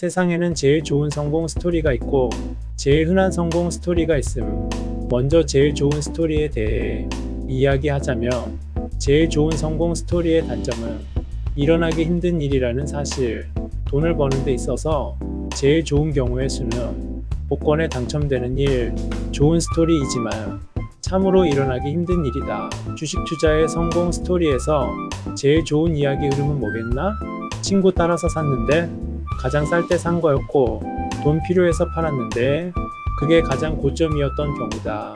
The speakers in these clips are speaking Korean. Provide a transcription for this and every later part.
세상에는 제일 좋은 성공 스토리가 있고 제일 흔한 성공 스토리가 있음. 먼저 제일 좋은 스토리에 대해 이야기하자면 제일 좋은 성공 스토리의 단점은 일어나기 힘든 일이라는 사실. 돈을 버는 데 있어서 제일 좋은 경우의 수는 복권에 당첨되는 일, 좋은 스토리이지만 참으로 일어나기 힘든 일이다. 주식 투자의 성공 스토리에서 제일 좋은 이야기 흐름은 뭐겠나? 친구 따라서 샀는데 가장 쌀 때 산 거였고 돈 필요해서 팔았는데 그게 가장 고점이었던 경우다.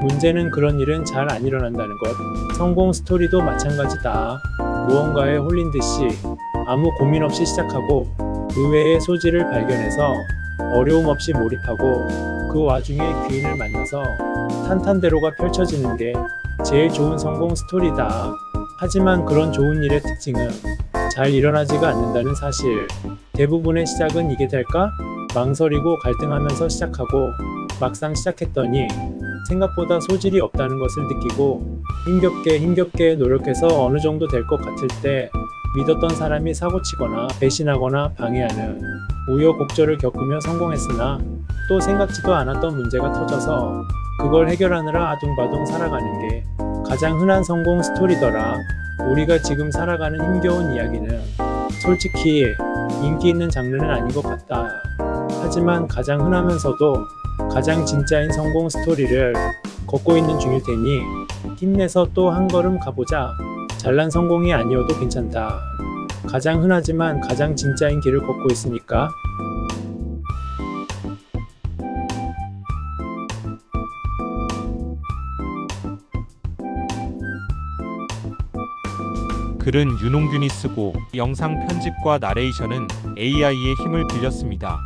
문제는 그런 일은 잘 안 일어난다는 것. 성공 스토리도 마찬가지다. 무언가에 홀린 듯이 아무 고민 없이 시작하고 의외의 소지를 발견해서 어려움 없이 몰입하고 그 와중에 귀인을 만나서 탄탄대로가 펼쳐지는 게 제일 좋은 성공 스토리다. 하지만 그런 좋은 일의 특징은 잘 일어나지가 않는다는 사실. 대부분의 시작은 이게 될까? 망설이고 갈등하면서 시작하고 막상 시작했더니 생각보다 소질이 없다는 것을 느끼고 힘겹게 힘겹게 노력해서 어느 정도 될 것 같을 때 믿었던 사람이 사고치거나 배신하거나 방해하는 우여곡절을 겪으며 성공했으나 또 생각지도 않았던 문제가 터져서 그걸 해결하느라 아둥바둥 살아가는 게 가장 흔한 성공 스토리더라. 우리가 지금 살아가는 힘겨운 이야기는 솔직히 인기 있는 장르는 아닌 것 같다. 하지만 가장 흔하면서도 가장 진짜인 성공 스토리를 걷고 있는 중일 테니 힘내서 또 한 걸음 가보자. 잘난 성공이 아니어도 괜찮다. 가장 흔하지만 가장 진짜인 길을 걷고 있으니까. 글은 윤홍균이 쓰고 영상 편집과 나레이션은 AI의 힘을 빌렸습니다.